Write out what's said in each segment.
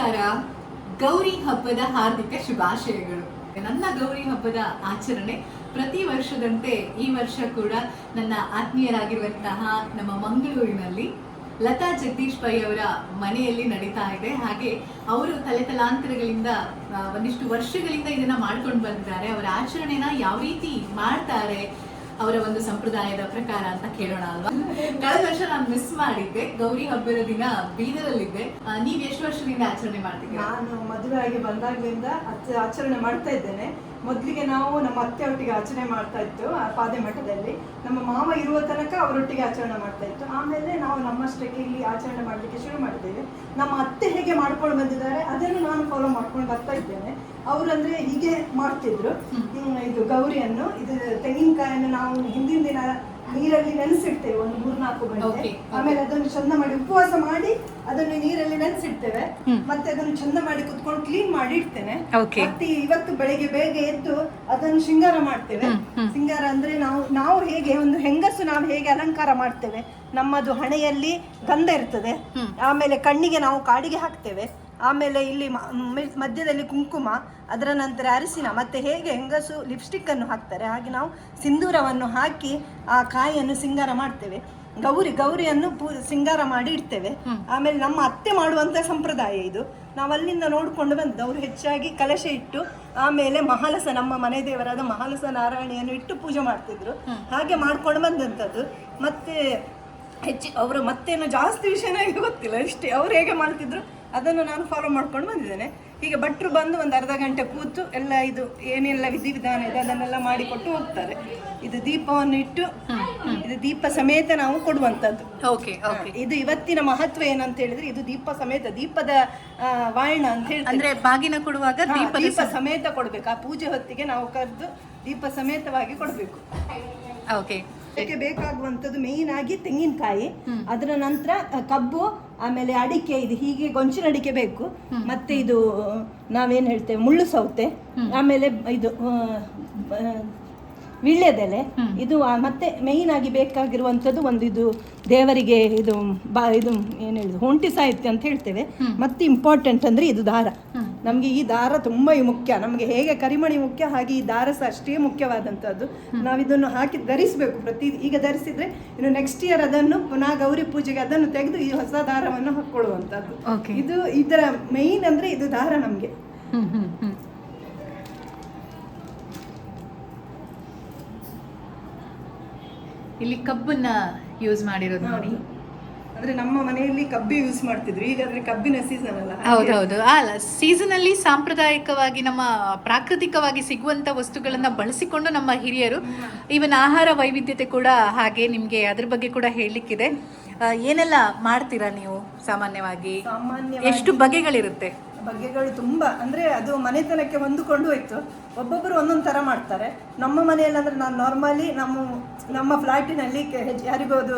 ನಮಸ್ಕಾರ. ಗೌರಿ ಹಬ್ಬದ ಹಾರ್ದಿಕ ಶುಭಾಶಯಗಳು. ನನ್ನ ಗೌರಿ ಹಬ್ಬದ ಆಚರಣೆ ಪ್ರತಿ ವರ್ಷದಂತೆ ಈ ವರ್ಷ ಕೂಡ ನನ್ನ ಆತ್ಮೀಯರಾಗಿರುವಂತಹ ನಮ್ಮ ಮಂಗಳೂರಿನಲ್ಲಿ ಲತಾ ಜಗದೀಶ್ ಪೈ ಅವರ ಮನೆಯಲ್ಲಿ ನಡೀತಾ ಇದೆ. ಹಾಗೆ ಅವರು ತಲೆ ತಲಾಂತರಗಳಿಂದ ಆ, ಒಂದಿಷ್ಟು ವರ್ಷಗಳಿಂದ ಇದನ್ನ ಮಾಡ್ಕೊಂಡು ಬಂದಿದ್ದಾರೆ. ಅವರ ಆಚರಣೆನ ಯಾವ ರೀತಿ ಮಾಡ್ತಾರೆ? ಅವರ ಒಂದು ಸಂಪ್ರದಾಯದ ಪ್ರಕಾರ ಅಂತ ಕೇಳೋಣ ಅಲ್ವಾ? ಕಳೆದ ವರ್ಷ ನಾನು ಮಿಸ್ ಮಾಡಿದ್ದೆ. ಗೌರಿ ಹಬ್ಬದ ದಿನ ಬೀದರಲ್ಲಿದ್ದೆ. ನೀವ್ ಎಷ್ಟು ವರ್ಷದಿಂದ ಆಚರಣೆ ಮಾಡ್ತಿದ್ದೀರಾ? ನಾನು ಮದುವೆ ಆಗಿ ಬಂದಾಗ್ಲಿಂದ ಆಚರಣೆ ಮಾಡ್ತಾ ಇದ್ದೇನೆ. ಮೊದಲಿಗೆ ನಾವು ನಮ್ಮ ಅತ್ತೆ ಒಟ್ಟಿಗೆ ಆಚರಣೆ ಮಾಡ್ತಾ ಇತ್ತು ಆ ಪಾದೆ ಮಠದಲ್ಲಿ. ನಮ್ಮ ಮಾವ ಇರುವ ತನಕ ಅವರೊಟ್ಟಿಗೆ ಆಚರಣೆ ಮಾಡ್ತಾ ಇತ್ತು. ಆಮೇಲೆ ನಾವು ನಮ್ಮಷ್ಟಕ್ಕೆ ಇಲ್ಲಿ ಆಚರಣೆ ಮಾಡಲಿಕ್ಕೆ ಶುರು ಮಾಡಿದ್ದೇವೆ. ನಮ್ಮ ಅತ್ತೆ ಹೇಗೆ ಮಾಡ್ಕೊಂಡು ಬಂದಿದ್ದಾರೆ ಅದನ್ನು ನಾನು ಫಾಲೋ ಮಾಡ್ಕೊಂಡು ಬರ್ತಾ ಇದ್ದೇನೆ. ಅವರಂದ್ರೆ ಹೀಗೆ ಮಾಡ್ತಿದ್ರು. ಇದು ಗೌರಿಯನ್ನು ಇದು ತೆಂಗಿನಕಾಯನ್ನು ನಾವು ಹಿಂದಿನ ದಿನ ನೀರಲ್ಲಿ ನೆನೆಸಿಡ್ತೇವೆ ಒಂದು ಮೂರ್ನಾಲ್ಕು ಗಂಟೆ. ಆಮೇಲೆ ಅದನ್ನು ಚಂದ ಮಾಡಿ ಉಪವಾಸ ಮಾಡಿ ಅದನ್ನು ನೀರಲ್ಲಿ ನೆನೆಸಿಡ್ತೇವೆ. ಮತ್ತೆ ಅದನ್ನು ಚಂದ ಮಾಡಿ ಕುತ್ಕೊಂಡು ಕ್ಲೀನ್ ಮಾಡಿ ಇಡ್ತೇನೆ. ಮತ್ತೆ ಇವತ್ತು ಬೆಳಿಗ್ಗೆ ಬೇಗ ಎದ್ದು ಅದನ್ನು ಶೃಂಗಾರ ಮಾಡ್ತೇವೆ. ಶೃಂಗಾರ ಅಂದ್ರೆ ನಾವು ನಾವು ಹೇಗೆ ಒಂದು ಹೆಂಗಸು ನಾವು ಹೇಗೆ ಅಲಂಕಾರ ಮಾಡ್ತೇವೆ. ನಮ್ಮದು ಹಣೆಯಲ್ಲಿ ಗಂಧ ಇರ್ತದೆ. ಆಮೇಲೆ ಕಣ್ಣಿಗೆ ನಾವು ಕಾಡಿಗೆ ಹಾಕ್ತೇವೆ. ಆಮೇಲೆ ಇಲ್ಲಿ ಮಧ್ಯದಲ್ಲಿ ಕುಂಕುಮ ಅದರ ನಂತರ ಅರಿಶಿನ ಮತ್ತೆ ಹೇಗೆ ಹೆಂಗಸು ಲಿಪ್ಸ್ಟಿಕ್ ಅನ್ನು ಹಾಕ್ತಾರೆ ಹಾಗೆ ನಾವು ಸಿಂಧೂರವನ್ನು ಹಾಕಿ ಆ ಕಾಯಿಯನ್ನು ಸಿಂಗಾರ ಮಾಡ್ತೇವೆ. ಗೌರಿ ಗೌರಿಯನ್ನು ಪೂ ಸಿಂಗಾರ ಮಾಡಿ ಇಡ್ತೇವೆ. ಆಮೇಲೆ ನಮ್ಮ ಅತ್ತೆ ಮಾಡುವಂತ ಸಂಪ್ರದಾಯ ಇದು. ನಾವು ಅಲ್ಲಿಂದ ನೋಡಿಕೊಂಡು ಬಂದದ್ದು ಅವರು ಹೆಚ್ಚಾಗಿ ಕಲಶ ಇಟ್ಟು ಆಮೇಲೆ ಮಹಾಲಸ ನಮ್ಮ ಮನೆ ದೇವರಾದ ಮಹಾಲಸ ನಾರಾಯಣಿಯನ್ನು ಇಟ್ಟು ಪೂಜೆ ಮಾಡ್ತಿದ್ರು. ಹಾಗೆ ಮಾಡ್ಕೊಂಡು ಬಂದಂಥದ್ದು ಮತ್ತೆ ಹೆಚ್ಚು ಅವರು ಮತ್ತೇನು ಜಾಸ್ತಿ ವಿಷಯ ನನಗೆ ಗೊತ್ತಿಲ್ಲ. ಇಷ್ಟೇ ಅವ್ರು ಹೇಗೆ ಮಾಡ್ತಿದ್ರು? ಅದನ್ನು ನಾನು ಫಾಲೋ ಮಾಡ್ಕೊಂಡು ಬಂದಿದ್ದೇನೆ. ಈಗ ಭಟ್ರು ಬಂದು ಒಂದು ಅರ್ಧ ಗಂಟೆ ಕೂತು ಎಲ್ಲ ಇದು ಏನೆಲ್ಲ ವಿಧಿವಿಧಾನ ಇದೆ ಅದನ್ನೆಲ್ಲ ಮಾಡಿಕೊಟ್ಟು ಹೋಗ್ತಾರೆ. ಇದು ದೀಪವನ್ನು ಇಟ್ಟು ಇದು ದೀಪ ಸಮೇತ ನಾವು ಕೊಡುವಂಥದ್ದು. ಓಕೆ ಓಕೆ ಇದು ಇವತ್ತಿನ ಮಹತ್ವ ಏನಂತ ಹೇಳಿದ್ರೆ ಇದು ದೀಪ ಸಮೇತ ದೀಪದ ವಾಯಣ ಅಂತ ಹೇಳ್ತಾರೆ ಅಂದ್ರೆ ಬಾಗಿನ ಕೊಡುವಾಗ ದೀಪ ದೀಪ ಸಮೇತ ಕೊಡ್ಬೇಕು. ಆ ಪೂಜೆ ಹೊತ್ತಿಗೆ ನಾವು ಕರೆದು ದೀಪ ಸಮೇತವಾಗಿ ಕೊಡಬೇಕು. ಓಕೆ ಅದಕ್ಕೆ ಬೇಕಾಗುವಂಥದ್ದು ಮೇಯ್ನ್ ಆಗಿ ತೆಂಗಿನಕಾಯಿ. ಅದರ ನಂತರ ಕಬ್ಬು ಆಮೇಲೆ ಅಡಿಕೆ ಇದು ಹೀಗೆ ಗೊಂಚಿನ ಅಡಿಕೆ ಬೇಕು. ಮತ್ತೆ ಇದು ನಾವೇನ್ ಹೇಳ್ತೇವೆ ಮುಳ್ಳು ಸೌತೆ. ಆಮೇಲೆ ಇದು ವೀಳ್ಯದೆಲೆ. ಇದು ಮತ್ತೆ ಮೇಯ್ನ್ ಆಗಿ ಬೇಕಾಗಿರುವಂಥದ್ದು ಒಂದು ಇದು ದೇವರಿಗೆ ಇದು ಬಾ ಇದು ಏನು ಹೇಳುದು ಹೊಂಟಿ ಸಾಹಿತ್ಯ ಅಂತ ಹೇಳ್ತೇವೆ. ಮತ್ತೆ ಇಂಪಾರ್ಟೆಂಟ್ ಅಂದ್ರೆ ಇದು ದಾರ. ನಮಗೆ ಈ ದಾರ ತುಂಬಾ ಮುಖ್ಯ. ನಮಗೆ ಹೇಗೆ ಕರಿಮಣಿ ಮುಖ್ಯ ಹಾಗೆ ಈ ದಾರ ಸಹ ಅಷ್ಟೇ ಮುಖ್ಯವಾದಂಥದ್ದು. ನಾವು ಇದನ್ನು ಹಾಕಿ ಧರಿಸಬೇಕು ಪ್ರತಿ ಈಗ ಧರಿಸಿದ್ರೆ ಇನ್ನು ನೆಕ್ಸ್ಟ್ ಇಯರ್ ಅದನ್ನು ಪುನಃ ಗೌರಿ ಪೂಜೆಗೆ ಅದನ್ನು ತೆಗೆದು ಈ ಹೊಸ ದಾರವನ್ನು ಹಾಕ್ಕೊಳ್ಳುವಂಥದ್ದು. ಇದು ಇದರ ಮೇಯ್ನ್ ಅಂದ್ರೆ ಇದು ದಾರ ನಮಗೆ. ಇಲ್ಲಿ ಕಬ್ಬನ್ನ ಯೂಸ್ ಮಾಡಿರೋದು ನೋಡಿ. ಅಂದ್ರೆ ನಮ್ಮ ಮನೆಯಲ್ಲಿ ಕಬ್ಬಿ ಯೂಸ್ ಮಾಡ್ತಿದ್ರು. ಈಗ ಅಂದ್ರೆ ಕಬ್ಬಿನ ಸೀಸನ್ ಅಲ್ಲ. ಹೌದು ಹೌದೌದು. ಅಲ್ಲ ಸೀಸನ್ ಅಲ್ಲಿ ಸಾಂಪ್ರದಾಯಿಕವಾಗಿ ನಮ್ಮ ಪ್ರಾಕೃತಿಕವಾಗಿ ಸಿಗುವಂತ ವಸ್ತುಗಳನ್ನ ಬಳಸಿಕೊಂಡು ನಮ್ಮ ಹಿರಿಯರು ಇವನ್ ಆಹಾರ ವೈವಿಧ್ಯತೆ ಕೂಡ ಹಾಗೆ ನಿಮ್ಗೆ ಅದ್ರ ಬಗ್ಗೆ ಕೂಡ ಹೇಳಲಿಕ್ಕಿದೆ. ಏನೆಲ್ಲ ಮಾಡ್ತೀರಾ ನೀವು ಸಾಮಾನ್ಯವಾಗಿ? ಸಾಮಾನ್ಯ ಎಷ್ಟು ಬಗೆಗಳಿರುತ್ತೆ? ಬಗೆಗಳು ತುಂಬಾ ಅಂದ್ರೆ ಅದು ಮನೆತನಕ್ಕೆ ಹೊಂದಿಕೊಂಡು ಹೋಯ್ತು. ಒಬ್ಬೊಬ್ಬರು ಒಂದೊಂದು ಥರ ಮಾಡ್ತಾರೆ. ನಮ್ಮ ಮನೆಯಲ್ಲಿ ಅಂದ್ರೆ ನಾನು ನಾರ್ಮಲಿ ನಮ್ಮ ನಮ್ಮ ಫ್ಲಾಟಿನಲ್ಲಿ ಯಾರಿಗೂ ಅದು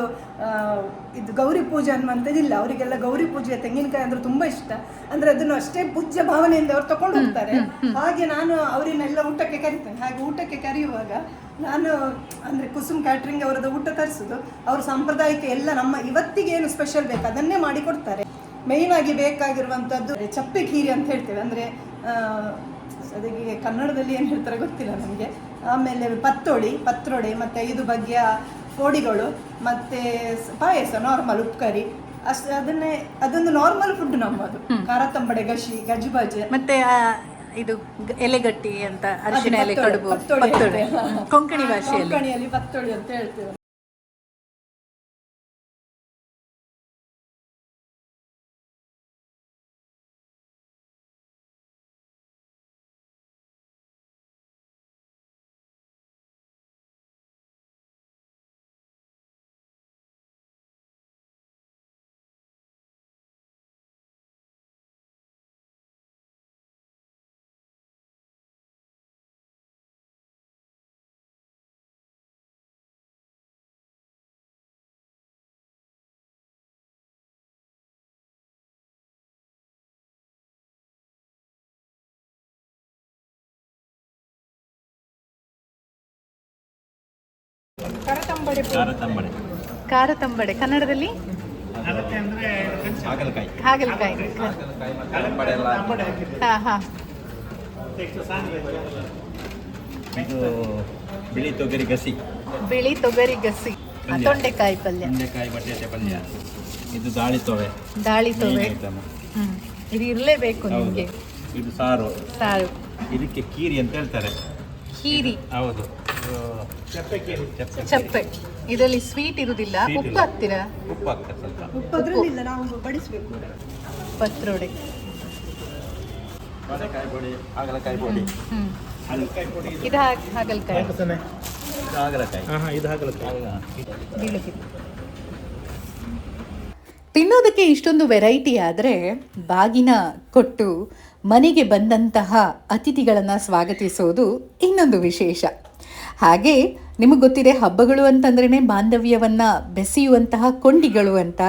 ಇದು ಗೌರಿ ಪೂಜೆ ಅನ್ನುವಂಥದ್ದಿಲ್ಲ ಅವರಿಗೆಲ್ಲ ಗೌರಿ ಪೂಜೆ ತೆಂಗಿನಕಾಯಿ ಅಂದ್ರೆ ತುಂಬಾ ಇಷ್ಟ. ಅಂದ್ರೆ ಅದನ್ನು ಅಷ್ಟೇ ಪೂಜ್ಯ ಭಾವನೆಯಿಂದ ಅವ್ರು ತಗೊಂಡು ಹೋಗ್ತಾರೆ. ಹಾಗೆ ನಾನು ಅವರನ್ನೆಲ್ಲ ಊಟಕ್ಕೆ ಕರಿತೇನೆ. ಹಾಗೆ ಊಟಕ್ಕೆ ಕರೆಯುವಾಗ ನಾನು ಅಂದ್ರೆ ಕುಸುಮ್ ಕ್ಯಾಟ್ರಿಂಗ್ ಅವರದ್ದು ಊಟ ತರಿಸೋದು. ಅವರು ಸಾಂಪ್ರದಾಯಿಕ ಎಲ್ಲ ನಮ್ಮ ಇವತ್ತಿಗೆ ಏನು ಸ್ಪೆಷಲ್ ಬೇಕು ಅದನ್ನೇ ಮಾಡಿ ಮೇಯ್ನ್ ಆಗಿ ಬೇಕಾಗಿರುವಂಥದ್ದು ಚಪ್ಪೆ ಖೀರಿ ಅಂತ ಹೇಳ್ತೇವೆ. ಅಂದರೆ ಅದಕ್ಕೆ ಕನ್ನಡದಲ್ಲಿ ಏನು ಹೇಳ್ತಾರೆ ಗೊತ್ತಿಲ್ಲ ನಮಗೆ. ಆಮೇಲೆ ಪತ್ತೋಳಿ ಪತ್ರೊಡೆ ಮತ್ತು ಐದು ಬಗೆಯ ಕೋಡಿಗಳು ಮತ್ತು ಪಾಯಸ ನಾರ್ಮಲ್ ಉಪ್ಕರಿ. ಅಷ್ಟು ಅದನ್ನೇ ಅದೊಂದು ನಾರ್ಮಲ್ ಫುಡ್ ನಮ್ಮದು ಖಾರ ತಂಬಡೆ ಗಶಿ ಗಜ್ಬಾಜೆ ಮತ್ತೆ ಇದು ಎಲೆಗಟ್ಟಿ ಅಂತ ಅರಿಶಿನ ಎಲೆ ಕಡುಬು. ಕೊಂಕಣಿ ಭಾಷೆಯಲ್ಲಿ. ಕೊಂಕಣಿಯಲ್ಲಿ ಪತ್ತೋಳಿ ಅಂತ ಹೇಳ್ತೇವೆ. ಕರತಂಬಡೆ ಖಾರ ತಂಬಡೆ ಖಾರ ತಂಬಡೆ ಕನ್ನಡದಲ್ಲಿ ಹಾಗಲಕಾಯಿ. ಹಾಗಲಕಾಯಿ. ಹಾ ಹಾ. ಇದು ಬಿಳಿ ತೊಗರಿ ಗಸಿ. ಬಿಳಿ ತೊಗರಿ ಗಸಿ. ತೊಂಡೆಕಾಯಿ ಪಲ್ಯ. ತೊಂಡೆಕಾಯಿ ಬಟಾಟೆ ಪಲ್ಯ. ಇದು ದಾಳಿ ತೊವೆ. ದಾಳಿ ತೊವೆ. ಇದು ಇರಲೇಬೇಕು ನಿಮಗೆ. ಇದು ಸಾರು. ಸಾರು. ಇದಕ್ಕೆ ಕೀರಿ ಅಂತ ಹೇಳ್ತಾರೆ. ಕೀರಿ. ಹೌದು. ಚಪ್ಪೆ. ಇದರಲ್ಲಿ ಸ್ವೀಟ್ ಇರುವುದಿಲ್ಲ. ಉಪ್ಪು ಇಲ್ಲ. ಹಾಕ್ತೀರಾ ಉಪ್ಪು ಹಾಕ್ತಾರೆ ಸ್ವಲ್ಪ. ಉಪ್ಪು ಅದ್ರಲ್ಲಿಲ್ಲ ನಾವು ಬಡಿಸ್ಬೇಕು. ಪತ್ರೊಡೆ. ಬಾಳೆಕಾಯಿ ಪೊಡಿ ಹಾಗಲಕಾಯಿ ಪೊಡಿ. ಹ್ಮ್ ಹಾಗಲಕಾಯಿ ಪೊಡಿ ಇದು. ಇದು ಹಾಗ್- ಹಾಗಲಕಾಯಿ. ಇದು ಹಾಗಲಕಾಯಿ. ಇದು ಹಾಗಲಕಾಯಿ. ಹೌದಾ? ಬೀಳುತ್ತೆ. ತಿನ್ನೋದಕ್ಕೆ ಇಷ್ಟೊಂದು ವೆರೈಟಿ ಆದರೆ ಬಾಗಿನ ಕೊಟ್ಟು ಮನೆಗೆ ಬಂದಂತಹ ಅತಿಥಿಗಳನ್ನು ಸ್ವಾಗತಿಸೋದು ಇನ್ನೊಂದು ವಿಶೇಷ. ಹಾಗೆ ನಿಮಗೆ ಗೊತ್ತಿದೆ ಹಬ್ಬಗಳು ಅಂತಂದ್ರೇ ಬಾಂಧವ್ಯವನ್ನು ಬೆಸೆಯುವಂತಹ ಕೊಂಡಿಗಳು ಅಂತ.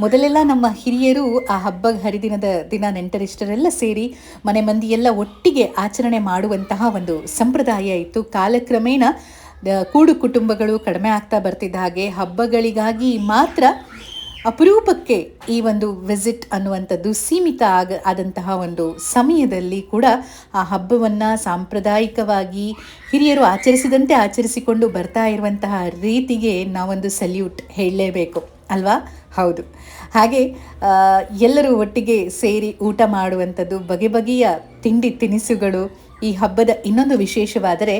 ಮೊದಲೆಲ್ಲ ನಮ್ಮ ಹಿರಿಯರು ಆ ಹಬ್ಬ ಹರಿದಿನದ ದಿನ ನೆಂಟರಿಷ್ಟರೆಲ್ಲ ಸೇರಿ ಮನೆ ಮಂದಿಯೆಲ್ಲ ಒಟ್ಟಿಗೆ ಆಚರಣೆ ಮಾಡುವಂತಹ ಒಂದು ಸಂಪ್ರದಾಯ ಇತ್ತು. ಕಾಲಕ್ರಮೇಣ ಕೂಡು ಕುಟುಂಬಗಳು ಕಡಿಮೆ ಆಗ್ತಾ ಬರ್ತಿದ್ದ ಹಾಗೆ ಹಬ್ಬಗಳಿಗಾಗಿ ಮಾತ್ರ ಅಪರೂಪಕ್ಕೆ ಈ ಒಂದು ವಿಸಿಟ್ ಅನ್ನುವಂಥದ್ದು ಸೀಮಿತ ಆಗ ಆದಂತಹ ಒಂದು ಸಮಯದಲ್ಲಿ ಕೂಡ ಆ ಹಬ್ಬವನ್ನು ಸಾಂಪ್ರದಾಯಿಕವಾಗಿ ಹಿರಿಯರು ಆಚರಿಸಿದಂತೆ ಆಚರಿಸಿಕೊಂಡು ಬರ್ತಾ ಇರುವಂತಹ ರೀತಿಗೆ ನಾವೊಂದು ಸಲ್ಯೂಟ್ ಹೇಳಲೇಬೇಕು. ಅಲ್ವಾ? ಹೌದು. ಹಾಗೆ ಎಲ್ಲರೂ ಒಟ್ಟಿಗೆ ಸೇರಿ ಊಟ ಮಾಡುವಂಥದ್ದು, ಬಗೆ ಬಗೆಯ ತಿಂಡಿ ತಿನಿಸುಗಳು ಈ ಹಬ್ಬದ ಇನ್ನೊಂದು ವಿಶೇಷವಾದರೆ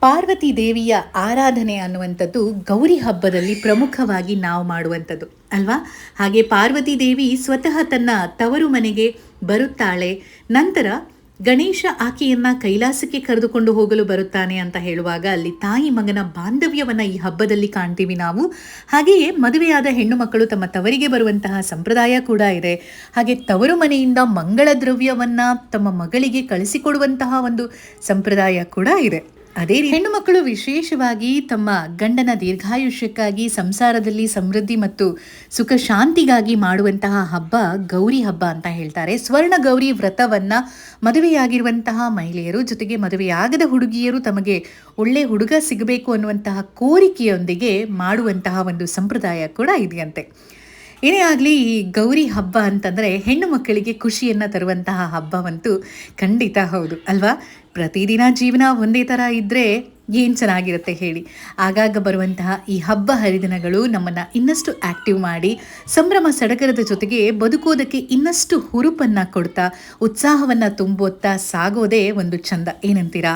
ಪಾರ್ವತಿ ದೇವಿಯ ಆರಾಧನೆ ಅನ್ನುವಂಥದ್ದು ಗೌರಿ ಹಬ್ಬದಲ್ಲಿ ಪ್ರಮುಖವಾಗಿ ನಾವು ಮಾಡುವಂಥದ್ದು, ಅಲ್ವಾ? ಹಾಗೆ ಪಾರ್ವತಿ ದೇವಿ ಸ್ವತಃ ತನ್ನ ತವರು ಮನೆಗೆ ಬರುತ್ತಾಳೆ, ನಂತರ ಗಣೇಶ ಆಕೆಯನ್ನು ಕೈಲಾಸಕ್ಕೆ ಕರೆದುಕೊಂಡು ಹೋಗಲು ಬರುತ್ತಾನೆ ಅಂತ ಹೇಳುವಾಗ ಅಲ್ಲಿ ತಾಯಿ ಮಗನ ಬಾಂಧವ್ಯವನ್ನು ಈ ಹಬ್ಬದಲ್ಲಿ ಕಾಣ್ತೀವಿ ನಾವು. ಹಾಗೆಯೇ ಮದುವೆಯಾದ ಹೆಣ್ಣು ಮಕ್ಕಳು ತಮ್ಮ ತವರಿಗೆ ಬರುವಂತಹ ಸಂಪ್ರದಾಯ ಕೂಡ ಇದೆ. ಹಾಗೆ ತವರು ಮನೆಯಿಂದ ಮಂಗಳ ದ್ರವ್ಯವನ್ನು ತಮ್ಮ ಮಗಳಿಗೆ ಕಳಿಸಿಕೊಡುವಂತಹ ಒಂದು ಸಂಪ್ರದಾಯ ಕೂಡ ಇದೆ. ಅದೇ ಹೆಣ್ಣು ಮಕ್ಕಳು ವಿಶೇಷವಾಗಿ ತಮ್ಮ ಗಂಡನ ದೀರ್ಘಾಯುಷ್ಯಕ್ಕಾಗಿ, ಸಂಸಾರದಲ್ಲಿ ಸಮೃದ್ಧಿ ಮತ್ತು ಸುಖ ಶಾಂತಿಗಾಗಿ ಮಾಡುವಂತಹ ಹಬ್ಬ ಗೌರಿ ಹಬ್ಬ ಅಂತ ಹೇಳ್ತಾರೆ. ಸ್ವರ್ಣ ಗೌರಿ ವ್ರತವನ್ನ ಮದುವೆಯಾಗಿರುವಂತಹ ಮಹಿಳೆಯರು ಜೊತೆಗೆ ಮದುವೆಯಾಗದ ಹುಡುಗಿಯರು ತಮಗೆ ಒಳ್ಳೆ ಹುಡುಗ ಸಿಗಬೇಕು ಅನ್ನುವಂತಹ ಕೋರಿಕೆಯೊಂದಿಗೆ ಮಾಡುವಂತಹ ಒಂದು ಸಂಪ್ರದಾಯ ಕೂಡ ಇದೆಯಂತೆ. ಏನೇ ಆಗಲಿ ಈ ಗೌರಿ ಹಬ್ಬ ಅಂತಂದರೆ ಹೆಣ್ಣು ಮಕ್ಕಳಿಗೆ ಖುಷಿಯನ್ನು ತರುವಂತಹ ಹಬ್ಬವಂತೂ ಖಂಡಿತ ಹೌದು, ಅಲ್ವಾ? ಪ್ರತಿದಿನ ಜೀವನ ಒಂದೇ ಥರ ಇದ್ದರೆ ಏನು ಚೆನ್ನಾಗಿರುತ್ತೆ ಹೇಳಿ. ಆಗಾಗ ಬರುವಂತಹ ಈ ಹಬ್ಬ ಹರಿದಿನಗಳು ನಮ್ಮನ್ನು ಇನ್ನಷ್ಟು ಆ್ಯಕ್ಟಿವ್ ಮಾಡಿ, ಸಂಭ್ರಮ ಸಡಗರದ ಜೊತೆಗೆ ಬದುಕೋದಕ್ಕೆ ಇನ್ನಷ್ಟು ಹುರುಪನ್ನು ಕೊಡ್ತಾ, ಉತ್ಸಾಹವನ್ನು ತುಂಬುತ್ತಾ ಸಾಗೋದೇ ಒಂದು ಚಂದ. ಏನಂತೀರಾ?